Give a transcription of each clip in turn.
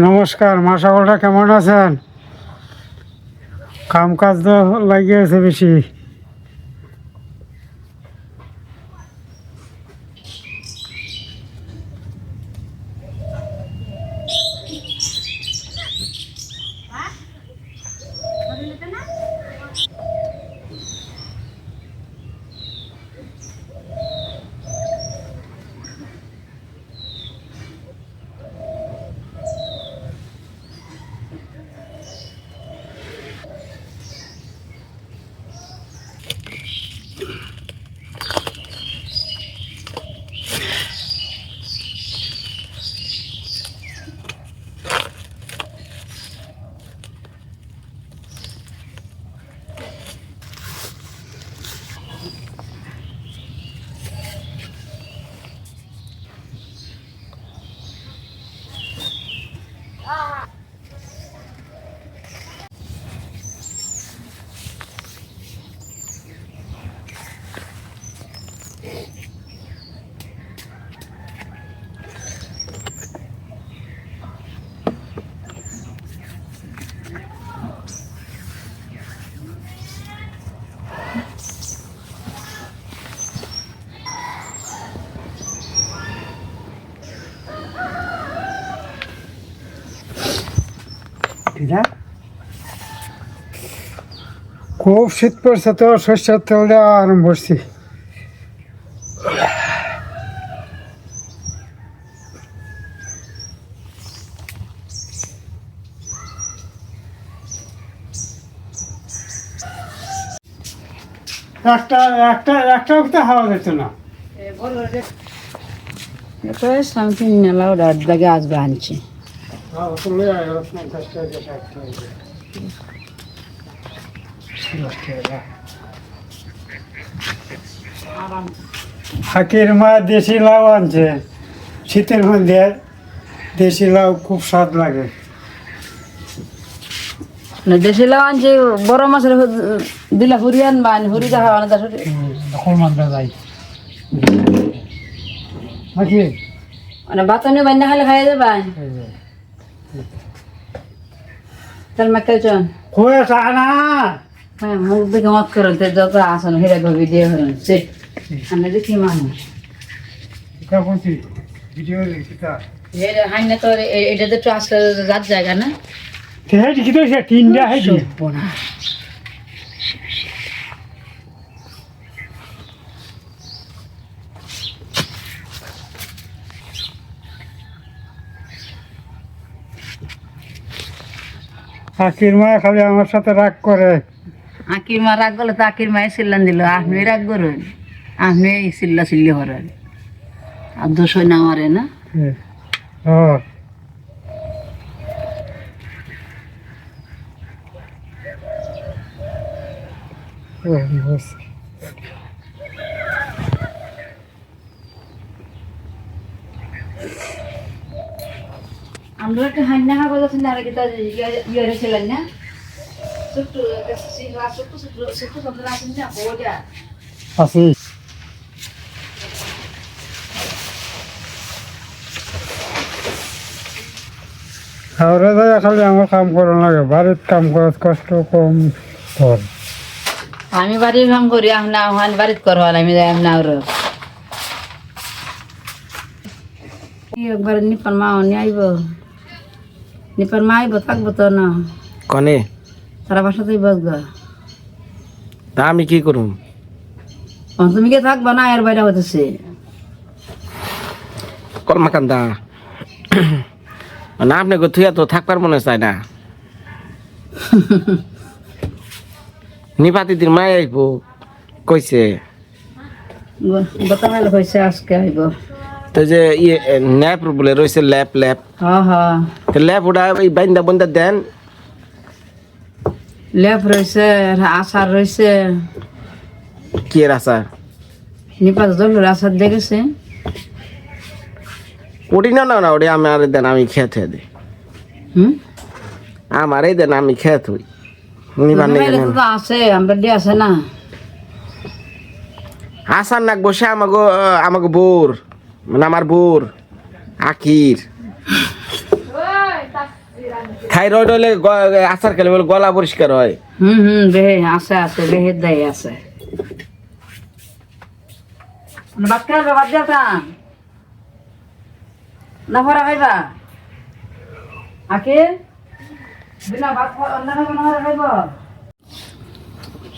নমস্কার মা সকলটা কেমন আছেন? কাম কাজ তো লাগিয়েছে বেশি। খুব শীত পড়ছে তো শস্যের তেল দেওয়া আরম্ভ করছি। একটা একটা একটা তো হাওয়া যেত না। এটা সামথিং নেলা ওটা দাগে আসবে আনছি তো লয়ে আয়, ওরা পঞ্চাশ টাকা, ষাট টাকা। দশ টাকা। হাকির মা দেশি লাউ আনছে। শীতের মধ্যে দেশি লাউ খুব স্বাদ লাগে। না দেশি লাউ আনছি বড় মাছের দিলা হুরি আনবা আনি হুরি দেখা আনা তার মানতে যাই। হাকি মানে বাতানি বান্না খালে খাই যাবা তার মাকে চন কয়ে না হ্যাঁ মুখ মত করেন তে যত আসন হিরা দিয়ে হলেন সে আমি দেখি মানুষ? ভিডিও তা তো? এ- এটা তো একটু আসলে রাত জায়গা না? তো সে তিনটা মা খালি আমার সাথে রাগ করে। আকির মা রাগ গেলে তো আকির মায়ের সিল্লান দিল আপনি রাগ করুন আপনি সিল্লা সিল্লি হরেন। আর দোষ হয় না আমারে না? ও ও, বস। আমরা একটা হান্না খাব যাচ্ছি না আর কি তার ইয়ে রেছিলেন না? ছোট্ট ছোট্ট ছোট্ট যায় খালি আমার কাম করা লাগে বাড়ির কাম করার কষ্ট কম কর আমি বাড়ির কাম করি, আপনি আহ্বান বাড়িত করবা আমি যাই আপনি আর একবার নিপার মা আইব। নিপার মা আইব, থাকব তো না। কনে? তারা বাসাতেই বসবা তা আমি কি করুম? তুমি কে থাকবা? না এর বাইরে হতেছে কলমাকান্দা। না আপনি থুয়া তো থাকবার মনে চায় না। নিপাতি দিন মাই আইব কইছে। গোটা মেলা আজকে আইব। তো যে ইয়ে ল্যাপ বলে রয়েছে ল্যাপ ল্যাপ। হ হ তো ল্যাপ ওটা এই বাইন্দা বন্দা দেন লেপ রয়েছে আচার রয়েছে। কি এর আসার নিপাত জলের আচার দেখেছে। ওটি না না না ওটি আমার দেন আমি খেয়ে থুয়ে দিই। হুম? আমারই দেন আমি খেয়ে থুই। নিবার নেই আছে আমরা দিয়ে আছে না। আসার নাক বসে আমাকে আমাকে বোর মানে আমার বোর আকির। থাইরয়েড হলে আচার খেলে বলে গলা পরিষ্কার হয়। হুম হুম বেহে আছে আছে বেহের দেয় আছে। ভাত খাইবা ভাত দিয়া খান। না ভরা খাইবা? আকে বিনা ভাত অন্য খাইব?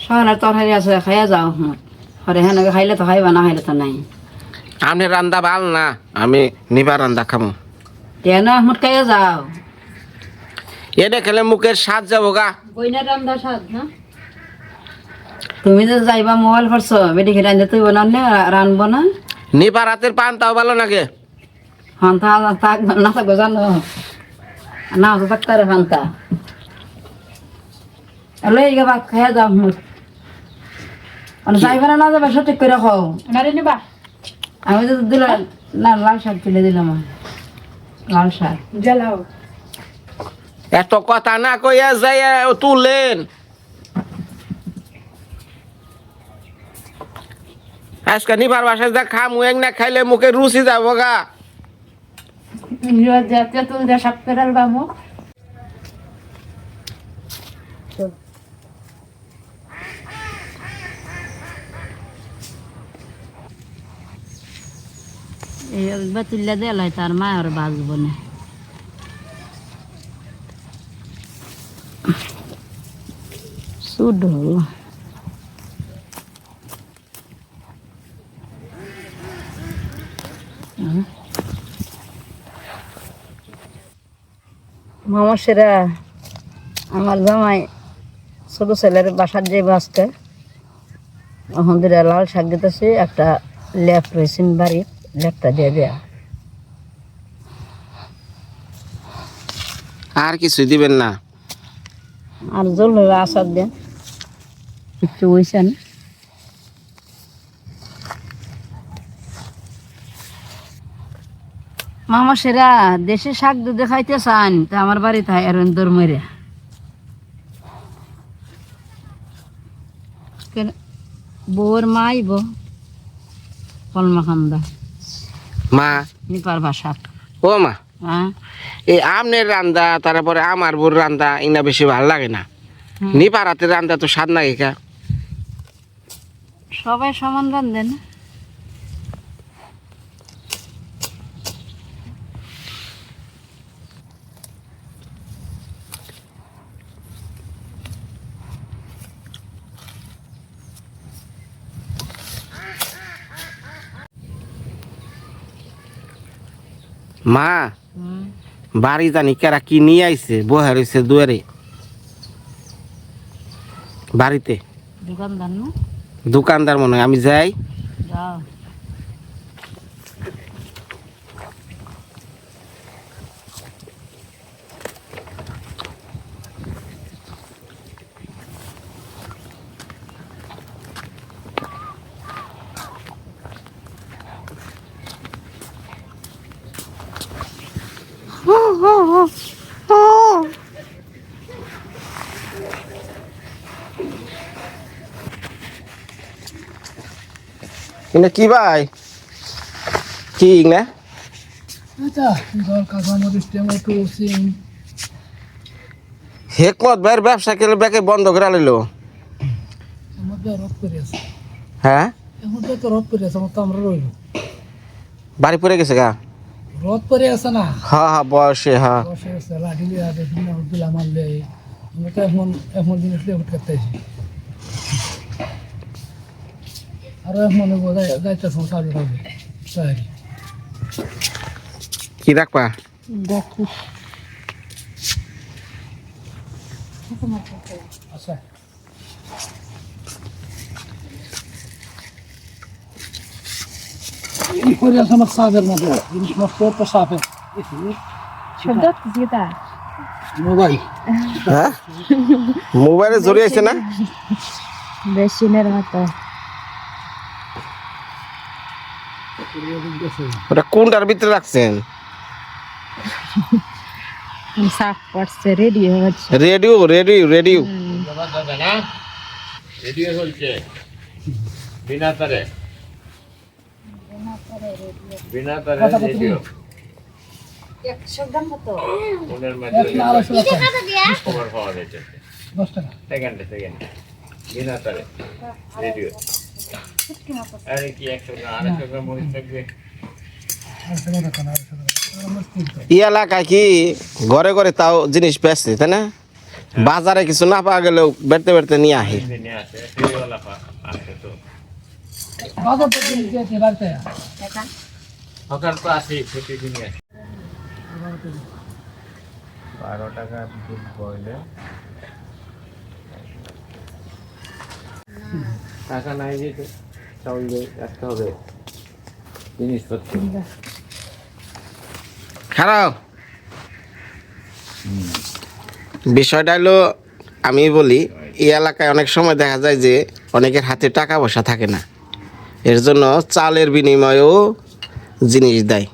সহনের তরকারি আছে খাইয়া যাও হরে হ্যাঁ খাইলে তো খাইবা না খাইলে তো নাই। আপনি রান্দা ভালো না আমি নিবার রান্দা খামো। আহমদ খাইয়া যাও। এনে খেলে মুখের স্বাদ যাব গা। বইনা রান্দা সাদ না? তুমি যে যাইবা মোবাইল করছ বেটি খেলে আনতে তুই বানান না রানবো না? নিবার হাতের পান তাও ভালো নাকি ফান্তা থাক না থাকব জানো। না তো থাকতে রে ফান্তা এলো এই ভাত খাইয়া যাও। মুখ মানে যাইবা না না যাবে সঠিক করে খাও আমারে নিবা। আমি তো দিলাম না লাল শাক তুলে দিলাম। লাল শাক। জ্বালাও। এত কথা না কইয়া যাই তুলেন। আজকে নিবার বাসায় যা খামু এক না খাইলে মুখে রুচি যাব গা। এই তুলে দিলাই তার মা আর বাজবো না মামা সেরা আমার জামাই ছোট ছেলের বাসার যে বাসটা আমাদের লাল শাক দিতেছে একটা ল্যাপ রয়েছে বাড়ি ল্যাপটা দিয়ে দেয়া। আর কিছু দিবেন না। আর জল হলে আসার দেন। একটু ওইছেন মামা সেরা দেশে শাক দুধ খাইতে চান তা আমার বাড়ি তাই আর দর মেরে। বউর মা আইব কলমা খান্দা মা। নিপার ভাষা। ও মা। হ্যাঁ এই আমনের রান্দা তারপরে আমার বোর রান্দা ইনা বেশি ভালো লাগে না। নিবার হাতের রান্দা তো স্বাদ লাগে কা। সবাই সমান রান্ধেন মা বাড়ি জানি কেরা কি নিয়ে আইছে বহে রয়েছে দুয়ারে। বাড়িতে? দোকানদার না? দোকানদার মনে হয় আমি যাই। যাও। কিন্তু কি ভাই? কি না? হেকমত ভাইয়ের ব্যবসা কেলে ব্যাকে বন্ধ করে রদ হ্যাঁ? এখন তো রদ করে আছে আমার তো আমরা রইল। বাড়ি পড়ে গেছে গা? রদ করে আছে না। হ্যাঁ হ্যাঁ বয়সে হ্যাঁ বসে আছে লাঠি লিয়ে দিন মারলে। আমরা তো এখন এখন জিনিস লিয়ে আছি আরও এখন বোঝাই যাইতে সংসার হবে তাই কি রাখবা আচ্ছা। করে আছে আমার সাপের মতো। জিনিস তো সাপের। মোবাইল। হ্যাঁ? মোবাইলে জড়িয়েছে না? বেশিনের মতো। ওটা কোনটার ভিতরে রাখছেন? সাফ করছে রেডি হচ্ছে রেডিও রেডিও রেডিও রেডিও চলছে বিনা তারে। বিনা তারে রেডিও ফোনের মাধ্যমে খবর পাওয়া যাচ্ছে সেকেন্ডে সেকেন্ডে বিনা তারে। রেডিও ই এলাকায় কি ঘরে ঘরে তাও জিনিস বেচছে, তাই না? বাজারে কিছু না পাওয়া গেলেও বেড়তে বেড়তে নিয়ে আসি বারো টাকা দুধ বয়লে টাকা নাই যে চাউল দিয়ে রাখতে হবে। জিনিসপত্র। খারাপ বিষয়টা হলো আমি বলি এই এলাকায় অনেক সময় দেখা যায় যে অনেকের হাতে টাকা পয়সা থাকে না। এর জন্য চালের বিনিময়েও জিনিস দেয়।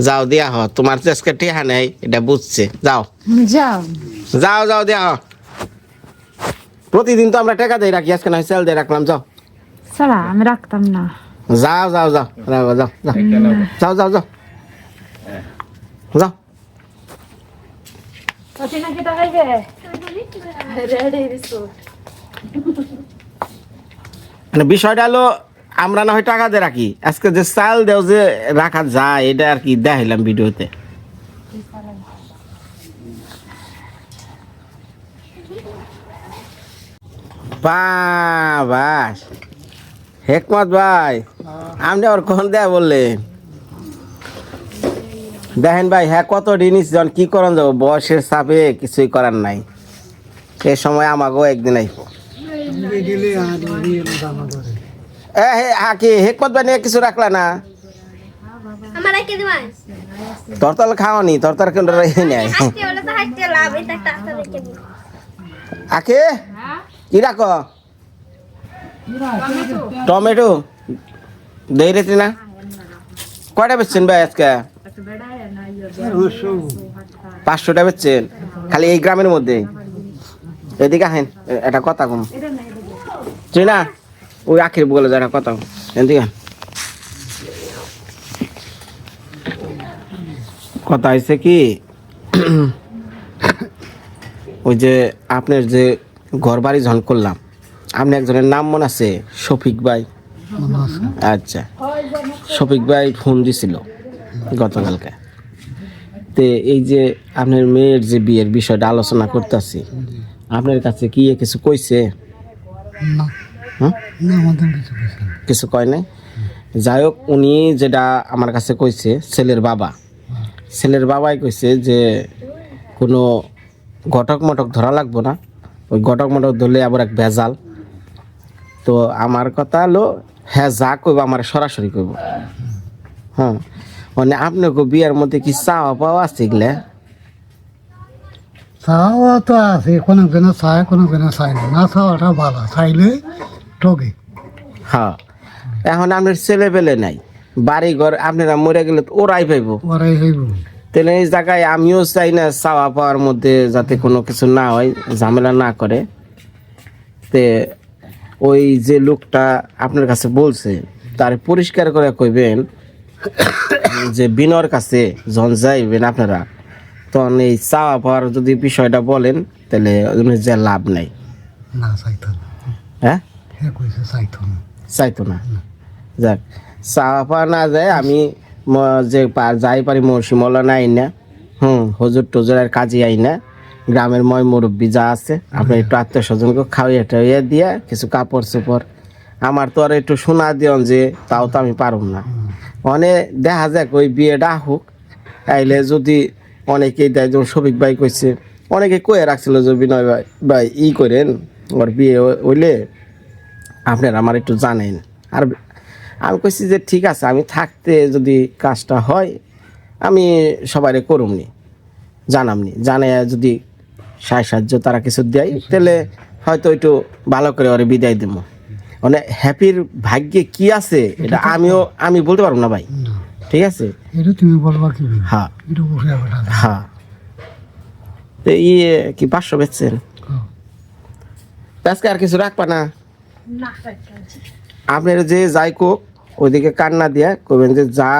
যাও দিয়া হ তোমার যে আজকে টেহা নেই এটা বুঝছে। যাও। যাও। যাও যাও দেয়া হ। প্রতিদিন তো আমরা টাকা দেই রাখি আজকে না চাল দিয়ে রাখলাম যাও। সালা আমি রাখতাম না। যাও যাও যাও যাও যাও যাও। যাও যাও যাও। যাও। মানে বিষয়টা হলো আমরা না হয় টাকা দিয়ে রাখি। আজকে যে চাল দেও যে রাখা যায় এটা আর কি দেখাইলাম ভিডিওতে। বাস হেকমত ভাই। আপনি আবার কখন দেয়া বললেন? দেখেন ভাই হ্যাঁ কত জিনিস জন কি করেন যাব বয়সের চাপে কিছুই করার নাই। এ সময় আমাকেও একদিন আইব। এ হে হাকি হেকমত ভাই নিয়ে কিছু রাখলা না? আমার তরতাল খাওয়ানি তরতাল কিন্তু রেখে নেয় হাঁটতে এটা আকে কি টমেটো। দেই রেতি না কয়টা বেচছেন ভাই আজকে? পাঁচশোটা বেচছেন। খালি এই গ্রামের মধ্যে। এদিকে আহেন, এটা কথা কম। তুই না ওই আখির বলে যা একটা কথা। এদিকে কথা হয়েছে কি, ওই যে আপনার যে ঘর বাড়ি যখন করলাম আপনি একজনের নাম মনে আছে? শফিক ভাই। আচ্ছা। শফিক ভাই ফোন দিছিল গতকালকে। তে এই যে আপনার মেয়ের যে বিয়ের বিষয়টা আলোচনা করতেছি আপনার কাছে কি কিছু কইছে? হুম? কিছু কয় নাই? যাই হোক উনি যেটা আমার কাছে কইছে ছেলের বাবা। ছেলের বাবাই কইছে যে কোনো ঘটক মটক ধরা লাগবো না। ওই গটক মটক ধরলে আবার এক ভেজাল। তো আমার কথা হলো হ্যাঁ যা কইব আমার সরাসরি কইব। হ্যাঁ মানে আপনাকে বিয়ের মধ্যে কি চাওয়া পাওয়া আছে এগুলা? চাওয়া তো আছে কোনো কোনো চায় কোনো কোনো চায় না। না চাওয়াটা ভালো চাইলে ঠকে হ্যাঁ এখন আপনার ছেলে পেলে নাই বাড়ি ঘর আপনারা মরে গেলে তো ওরাই পাইব। ওরাই হইব তাহলে এই জায়গায় আমিও চাই না চাওয়া পাওয়ার মধ্যে যাতে কোনো কিছু না হয় ঝামেলা না করে। তে ওই যে লোকটা আপনার কাছে বলছে তার পরিষ্কার করে কইবেন যে বিনর কাছে যখন যাইবেন আপনারা তখন এই চাওয়া পাওয়ার যদি বিষয়টা বলেন তাহলে যে লাভ নাই। না চাইতো না। হ্যাঁ? চাইতো না। চাইতো না। যাক চাওয়া পাওয়া না যায় আমি যে যাই পারি মৌসুম মৌলানা আই না। হুম, হজুর টজুরের কাজে আই না। গ্রামের ময় মুরব্বী যা আছে, আপনি একটু আত্মীয় স্বজনকে খাওয়াইয়া টাইয়া দিয়া কিছু কাপড় চোপড়। আমার তো আর একটু শোনা দিয়ন যে, তাও তো আমি পারুম না। অনেক দেখা যাক, ওই বিয়েটা হোক। আইলে যদি অনেকেই দেয়, যেমন শফিক ভাই কইছে, অনেকে কয়ে রাখছিল যে, বিনয় ভাই ভাই, ই করেন, ওর বিয়ে হই- হইলে আপনারা আমার একটু জানেন আর আমি কইছি যে ঠিক আছে আমি থাকতে যদি কাজটা হয় আমি সবাই করুমনি জানামনি। জানে যদি সায় সাহায্য তারা কিছু দেয় তাহলে হয়তো একটু ভালো করে ওরে বিদায় দেব মানে হ্যাপির ভাগ্যে কি আছে এটা আমিও আমি বলতে পারব না ভাই। ঠিক আছে? এটা তুমি বলবা কি হ্যাঁ। হ্যাঁ। তো ইয়ে কি পাঁচশো বেচছেন? আজকে আর কিছু রাখবা না? আপনার যে যাই কোক ওইদিকে কান্না দিয়ে কইবেন যে যা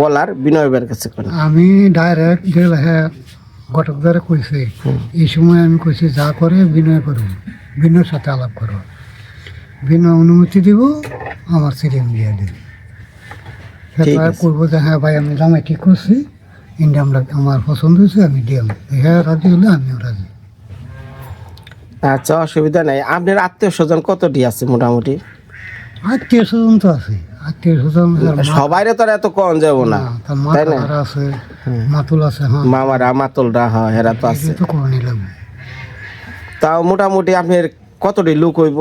বলার বিনয় ভাইয়ের কাছে করেন। আমি ডাইরেক্ট গেলে হ্যাঁ ঘটকদারে কইছে এই সময় আমি কইছি যা করে বিনয় করো বিনয়ের সাথে আলাপ করো। বিনয় অনুমতি দিব আমার সিরিয়াম দিয়ে আছে। করব যে হ্যাঁ ভাই আমি জামাই ঠিক করছি ইন্ডিয়া আমরা আমার পছন্দ হয়েছে আমি দিলাম। হ্যাঁ রাজি হলে আমিও রাজি। আচ্ছা অসুবিধা নাই। আপনার আত্মীয় স্বজন কতটি আছে মোটামুটি? আত্মীয় স্বজন তো আছে। আত্মীয় স্বজন সবাইরে তো আর এত কম যাব না তাই না? আছে মাতুল আছে হ্যাঁ। মামারা মাতলরা হয় হেরা তো আছে। তো তাও মোটামুটি আপনার কতটি লোক হইব?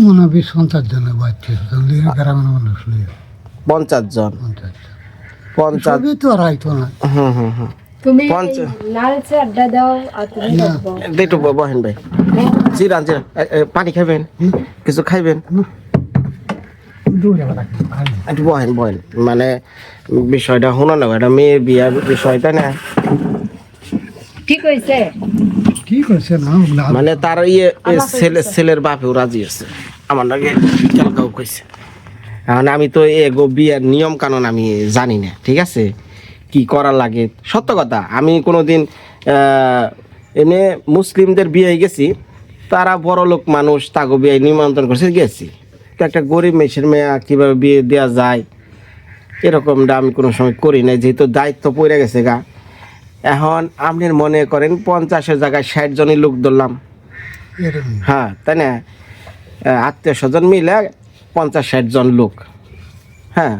মনে হয় বিশ পঞ্চাশ জনের বাচ্চা স্বজন গ্রামের মানুষ পঞ্চাশ জন। পঞ্চাশ পঞ্চাশ তো আর আইতো না। হুম হুম হুম। তুমি পঞ্চাশ লাল চা আড্ডা দাও আর তুমি না। বহেন ভাই। জিরান জিরান। এ, এ, পানি খাইবেন? কিছু খাইবেন। একটু বহেন বহেন। মানে বিষয়টা শুনো না এটা মেয়ের বিয়ার বিষয়টা না? ঠিক হয়েছে না মানে তার ইয়ে ছেলে ছেলের বাপেও রাজি আছে আমার নাকি কেলকাও কইছে। এখন আমি তো এগো বিয়ের নিয়ম কানুন আমি জানি না ঠিক আছে? কি করা লাগে? সত্য কথা আমি কোনোদিন আহ, এনে মুসলিমদের বিয়ে গেছি তারা বড় লোক মানুষ তাগো বিয়ে নিমন্ত্রণ করছে গেছি। তো একটা গরিব মেশের মেয়ে কীভাবে বিয়ে দেওয়া যায়? এরকমটা আমি কোনো সময় করি নাই যেহেতু দায়িত্ব পড়ে গেছে গা। এখন আপনি মনে করেন পঞ্চাশের জায়গায় ষাট জনই লোক ধরলাম। হ্যাঁ তাই না? আত্মীয় স্বজন মিলে পঞ্চাশ ষাট জন লোক। হ্যাঁ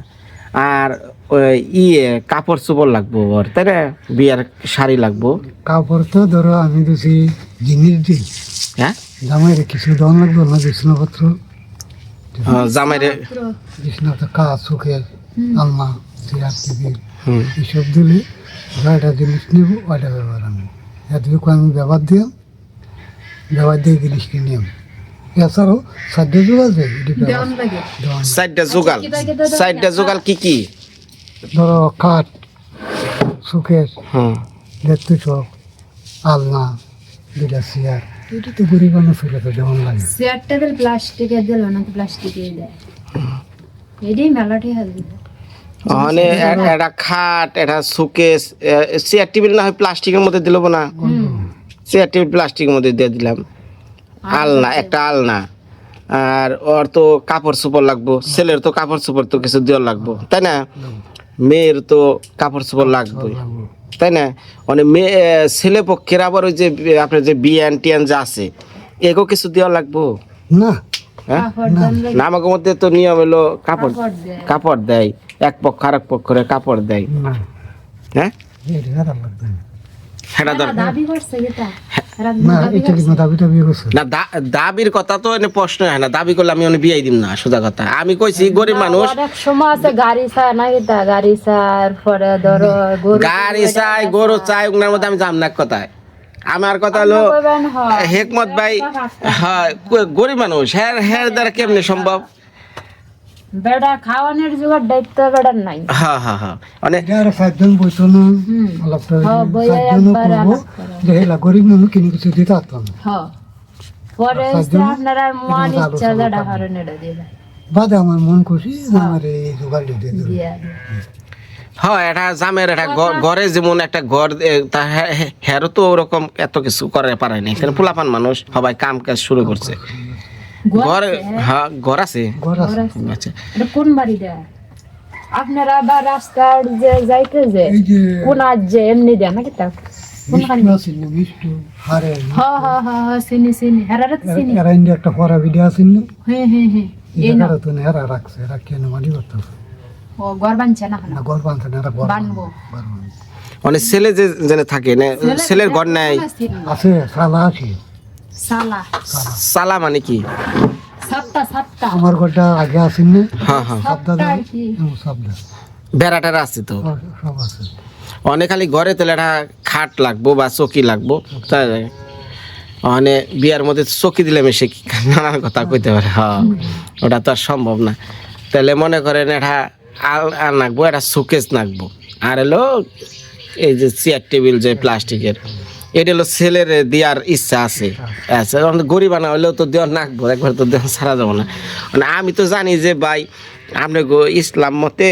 আর ইয়ে কাপড় চোপড় লাগবো ওর তাই না? বিয়ার শাড়ি লাগবো। কাপড় তো ধরো আমি দিছি জিনিস দিই। হ্যাঁ? জামাই রে কিছু দাম লাগবে না বিছনাপত্র? হ্যাঁ, জামাইরে বিছনাতে কাজ শুকে আলমা চেয়ার টেবিল এইসব দিলে ছয়টা জিনিস নেব ওইটা ব্যবহার আমি এতটুকু আমি ব্যবহার দিলাম ব্যবহার দিয়ে জিনিস কিনিলাম এছাড়াও সাধ্য যুগ আছে সাইডটা জোগাল সাইডটা জোগাল কি কি ধরো কাঠ সুকেশ হুম। দেখতে সব আলনা দুটা চেয়ার এটা তো গরিব মানুষ তো যেমন লাগে। চেয়ার টেবিল প্লাস্টিকে দিল না তো প্লাস্টিকে দেয়। এটাই মেলাটি হাজবে মানে একটা খাট একটা সুকেস চেয়ার টেবিল না হয় প্লাস্টিকের মধ্যে দিল না? চেয়ার টেবিল প্লাস্টিকের মধ্যে দিয়ে দিলাম। আলনা একটা আলনা। আর ওর তো কাপড় চোপড় লাগবো ছেলের তো কাপড় চোপড় তো কিছু দেওয়ার লাগবো তাই না? মেয়ের তো কাপড় চোপড় লাগবে। তাই না? মানে মেয়ে ছেলে পক্ষের আবার ওই যে আপনার যে বিয়ান টিয়ান যা আছে এগো কিছু দেওয়া লাগবো? না। হ্যাঁ? না। আমাকে মধ্যে তো নিয়ম হলো কাপড় কাপড় দেয় এক পক্ষ আর এক পক্ষ করে কাপড় দেয়। হ্যাঁ? না না না দা- দাবির কথা তো এনে প্রশ্ন হয় না। দাবি করলে আমি অনেক বিয়াই দিম না সোজা কথা। আমি কইছি গরিব মানুষ অনেক সময় আছে গাড়ি চা নাকি তা গাড়ি চার পরে ধরো গাড়ি চাই গরু চাই ওনার মধ্যে আমি যাম না কথায়। আমার কথা হলো হেকমত ভাই হয় গরিব মানুষ হ্যাঁ হ্যাঁ দ্বারা কেমনে সম্ভব? বেড়া খাওয়ানোর জোগাড় দায়িত্ব বেড়ার নাই। হ্যাঁ হ্যাঁ হ্যাঁ। মানে এটা আর সাতজন বইতো না হ্যাঁ, বইয়ে করব যে হেলা গরিব মানুষ কিনে কিছু দিতে পারতাম না। পরে? আপনারা মন ইচ্ছা এটা। বাদে আমার মন খুশি আমার এই জোগাড় দেয়। হ্যাঁ এটা জামের একটা ঘর- ঘরে যেমন একটা ঘর তা হ্যাঁ- হ্যাঁ- তো ওরকম এত কিছু করে পারে নাই। পোলাপান মানুষ সবাই কাম কাজ শুরু করছে। ঘর হ্যাঁ, আছে। আচ্ছা। এটা কোন বাড়ি আপনারা বা রাস্তার যে যাইতে যে এই যে যে এমনি দেয় নাকি তা হারে একটা পড়া ভিডিও আছে না? হ্যাঁ হ্যাঁ হ্যাঁ এই না। তো না এরা রাখছে এরা কেন মালি করতেছে। মানে ছেলে যে জেনে থাকে না ছেলের ঘর নাই। আছে আছে। সালা। সালা মানে কি? সাতটা সাতটা। আমার ঘরটা আগে আসেন না? হ্যাঁ হ্যাঁ। সাতটা আর কি। সাবদা বেড়াটারা আছে তো? সব আছে। অনেক খালি ঘরে তাহলে একটা খাট লাগবো বা চকি লাগবো। তাই মানে বিয়ার মধ্যে চকি দিলে মেশে কি? নানান কথা কইতে পারে। হ্যাঁ ওটা তো আর সম্ভব না। তাহলে মনে করেন এটা আল আর নাকবো এটা শোকেস নাকবো। আর এলো এই যে চেয়ার টেবিল যে প্লাস্টিকের এটা হলো ছেলের দেওয়ার ইচ্ছা আছে। আচ্ছা গরিব আনা হলেও তো দেওয়ার নাকবো একবার তো দেওয়া ছাড়া যাব না। মানে আমি তো জানি যে ভাই আপনি ইসলাম মতে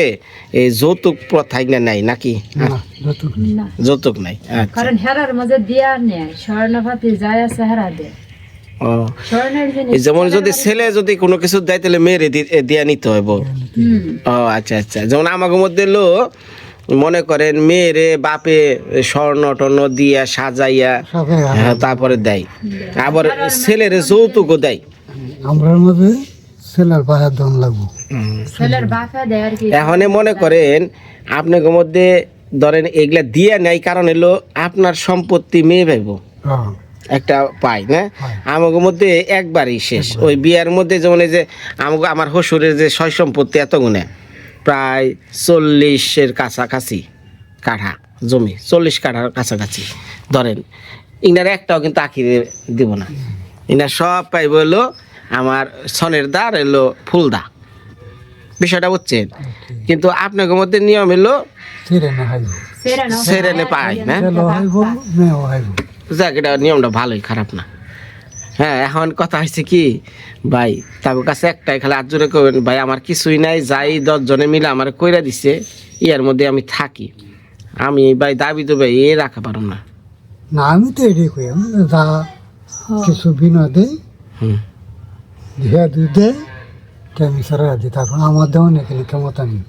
এই যৌতুক প্রথাই না নাই নাকি? না যত যৌতুক নাই? আচ্ছা। কারণ হেরার মাঝে দিয়া নেয় স্বর্ণপাতি যায় আছে হেরা দেয়। যেমন যদি ছেলে যদি কোনো কিছু দেয় তাহলে মেয়েরে দিয়া নিতে হইব। হুম। ও আচ্ছা আচ্ছা। যেমন আমাকে মধ্যে লো মনে করেন মেয়েরে বাপে স্বর্ণ টর্ণ দিয়া সাজাইয়া হ্যাঁ, তারপরে দেয়। আবার ছেলের যৌতুকও দেয়। আমরার মধ্যে ছেলের পায়ের দম লাগবো। ছেলের বাপে দেয় আর কি। এখন মনে করেন আপনাকে মধ্যে ধরেন এগুলা দিয়ে নেয় কারণ হলো আপনার সম্পত্তি মেয়ে ভাইব। হ্যাঁ। একটা পাই না। আমাকে মধ্যে একবারই শেষ। ওই বিয়ার মধ্যে যেমন এই যে আমাকে আমার শ্বশুরের যে সয় সম্পত্তি এত গুণে প্রায় চল্লিশের কাছাকাছি কাঠা জমি চল্লিশ কাঠার কাছাকাছি। ধরেন ইনার একটাও কিন্তু আখিরে দিব না। ইনার সব পাইব হলো আমার সনের দা আর এলো ফুলদা। বিষয়টা বুঝছেন? কিন্তু আপনাদের মধ্যে নিয়ম হলো না? সেরেনে পাই না যাক এটা নিয়মটা ভালোই খারাপ না। হ্যাঁ এখন কথা হয়েছে কি ভাই তার কাছে একটাই খালি আজ জোরে করবেন ভাই আমার কিছুই নাই যাই দশজনে মিলে আমার কইরা দিছে ইয়ার মধ্যে আমি থাকি। আমি ভাই দাবি তো ভাই এ রাখা পারো না। না আমি তো এটাই কই আমি যা কিছু বিনা দেই হুম। দুই দেয় আমি সারা দিই তারপর আমার দেওয়া নেই কিন্তু ক্ষমতা নেই।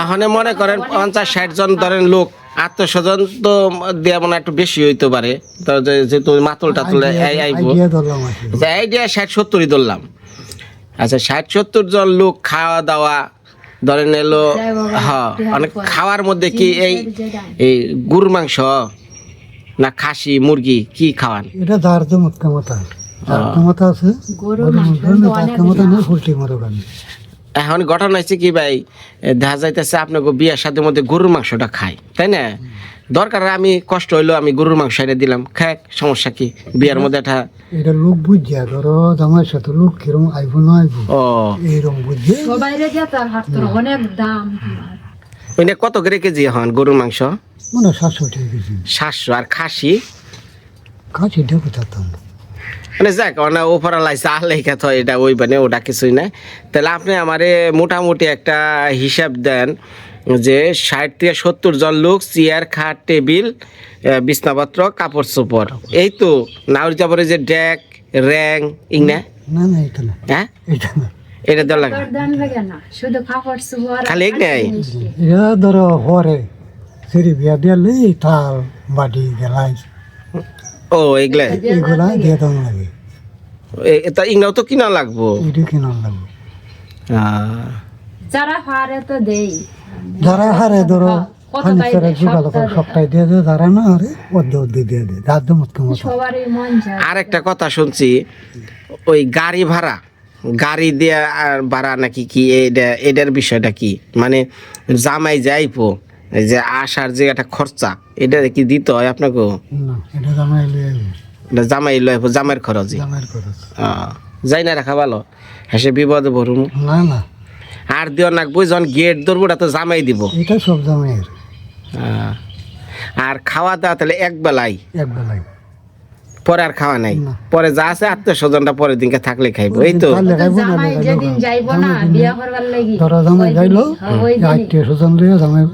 এখন মনে করেন পঞ্চাশ ষাট জন ধরেন লোক। আত্মস্বজন তো দেওয়া মনে হয় একটু বেশি হইতে পারে। যেহেতু মাতল টাতল আইব। আইডিয়া ষাট সত্তরই ধরলাম। আচ্ছা ষাট সত্তর জন লোক খাওয়া দাওয়া ধরেন এলো হ্যাঁ অনেক খাওয়ার মধ্যে কি এই এই গরুর মাংস না খাসি মুরগি কি খাওয়ান? এটা মত ক্ষমতা। ক্ষমতা আছে গরুর মাংস না, এখন ঘটনা হয়েছে কি ভাই? দেখা যাইতেছে আপনাকে বিয়ের সাথে মধ্যে গরুর মাংসটা খাই তাই না? দরকার আমি কষ্ট হইল আমি গরুর মাংস এনে দিলাম। খাক সমস্যা কি? বিয়ের মধ্যে একটা এটা লোক বুঝিয়া ধরো আমার সাথে লোক কিরম আইব না আইব ও। এইরকম বুঝে সবাই রে দিয়ে তার হাত তোর অনেক দাম। ওইটা কত করে কেজি এখন গরুর মাংস? মানে সাতশো টাকা কেজি। সাতশো আর খাসি? কাছে দেখে থাকতাম মানে যাক মানে ওপরা লাইছে লেখা তো এটা ওই মানে ওটা কিছুই নাই। তাহলে আপনি আমারে মোটামুটি একটা হিসাব দেন যে ষাট থেকে সত্তর জন লোক চেয়ার খাট টেবিল বিছনাপত্র কাপড় চোপড়। এই তো নাউরি চাপড়ে যে ডেক র্যাং ইংনা না? না এটা না। হ্যাঁ? এটা না। এটা দেওয়া লাগে না? খালি এক নাই? এটা ধরো হরে সেরি বিয়া দিয়ালে তাল বাটি গেলাই ও এগুলা এগুলা দিয়ে দাম লাগে। এটা ইংরাও তো কিনা লাগবো? এটা কিনা লাগবে। যারা পারে তো দেই। যারা হারে ধরো হারে তো মন আর একটা কথা শুনছি ওই গাড়ি ভাড়া গাড়ি দেয়া আর ভাড়া নাকি কি? এটা এটার বিষয়টা কি? মানে জামাই যাইপো এই যে আসার যে একটা খরচা এটা কি দিতে হয় আপনাকে? না এটা জামাই লিয়ে জামাইয়ের খরচ। যাই না রাখা ভালো। হেসে বিপদে ভরুম না না। আর দিও নাকবো যখন গেট ধরবো ওটা তো জামাই দিব। এটা সব জামাইয়ের। আর খাওয়া দাওয়া তাহলে এক বেলাই। এক বেলায় পরে আর খাওয়া নাই। পরে যা আছে আত্মীয় স্বজনটা পরের দিনকে থাকলে খাইবো এই তো। তাহলে খাইবো না জামাই যাইবো না বিয়া করবার লাগি। ধরো জামাই যাইলো হ্যাঁ, আত্মীয় স্বজন লিয়ে জামাই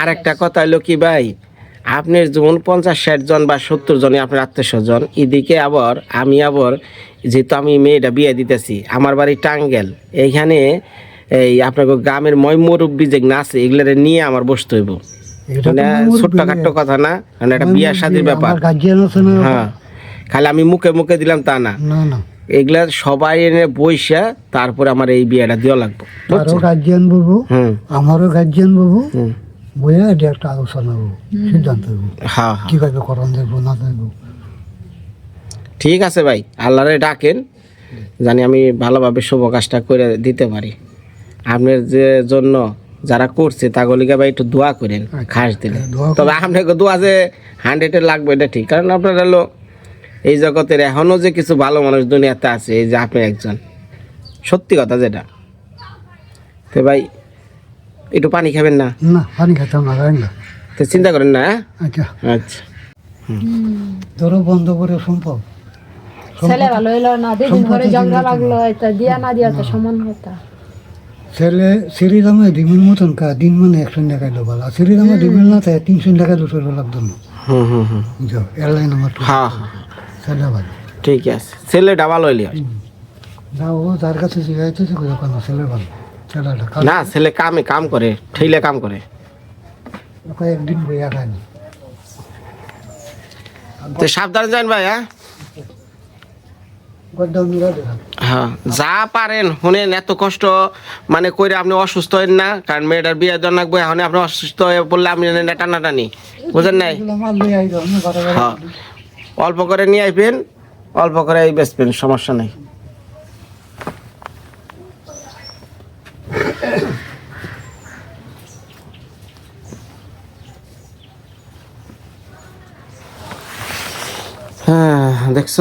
আর একটা কথা হলো কি ভাই? আপনার যেমন পঞ্চাশ ষাট জন বা সত্তর জনই আপনার আত্মীয় স্বজন এদিকে আবার আমি আবার যেহেতু আমি মেয়েটা বিয়ে দিতেছি আমার বাড়ি টাঙ্গেল এইখানে এই আপনার গ্রামের ময় মুরব্বী যে আছে এগুলো নিয়ে আমার বসতে হইব। মানে ছোট্টখাট্ট কথা না মানে একটা বিয়া শাদির ব্যাপার। হ্যাঁ। খালি আমি মুখে মুখে দিলাম তা না। না না। এগুলা সবাই এনে বইসা তারপরে আমার এই বিয়েটা দেওয়া লাগবে। তারও গার্জিয়ান হুম। আমারও গার্জিয়ান হুম। বইয়া এটা একটা আলোচনা হব সিদ্ধান্ত হব হ্যাঁ হ্যাঁ করণ দেখব না দেখব। ঠিক আছে ভাই আল্লাহরে ডাকেন জানি আমি ভালোভাবে শুভ কাজটা করে দিতে পারি। আপনার যে জন্য যারা করছে তাগুলিকে ভাই একটু দোয়া করেন খাস দিলে তবে আপনাকে দোয়া যে হান্ড্রেডে লাগবে এটা ঠিক। কারণ আপনার হলো এই জগতের এখনও যে কিছু ভালো মানুষ দুনিয়াতে আছে এই যে আপনি একজন। সত্যি কথা যেটা। তো ভাই একটু পানি খাবেন না? না পানি খেতাম না জানি না। তো চিন্তা করেন না হ্যাঁ? আচ্ছা। আচ্ছা। ধরো বন্ধ করে সম্ভব। ছেলে ভালো হইল না দুদিন ঝগড়া লাগল এটা দিয়া না দিয়া তো সমান হতো ছেলে দামে ডিমের মতন কা দিন মানে একশো টাকা লো ভালো। সিঁড়ি দামে না থাকে তিনশো টাকা দুশো লাগতো না হুম হুম হুম। এয়ারলাইন আমার তো হ্যাঁ হ্যাঁ। ছেলে ভালো। ঠিক আছে। ছেলেটা ভালো হইলি না ও তার কাছে শিখাইতেছে কোনো ছেলে ভালো। না ছেলে কামে কাম করে ঠেলে কাম করে। কয়েকদিন বইয়া খায়নি তো সাবধানে যান ভাই হ্যাঁ? হ্যাঁ যা পারেন শুনেন এত কষ্ট মানে কইরে আপনি অসুস্থ হন না কারণ মেয়েটার বিয়ে দেওয়ার লাগবে এখন আপনি অসুস্থ হয়ে পড়লে আপনি টানাটানি বুঝেন নাই? হ্যাঁ। অল্প করে নিয়ে আইবেন অল্প করে বেচবেন সমস্যা নেই। হ্যাঁ দেখছ?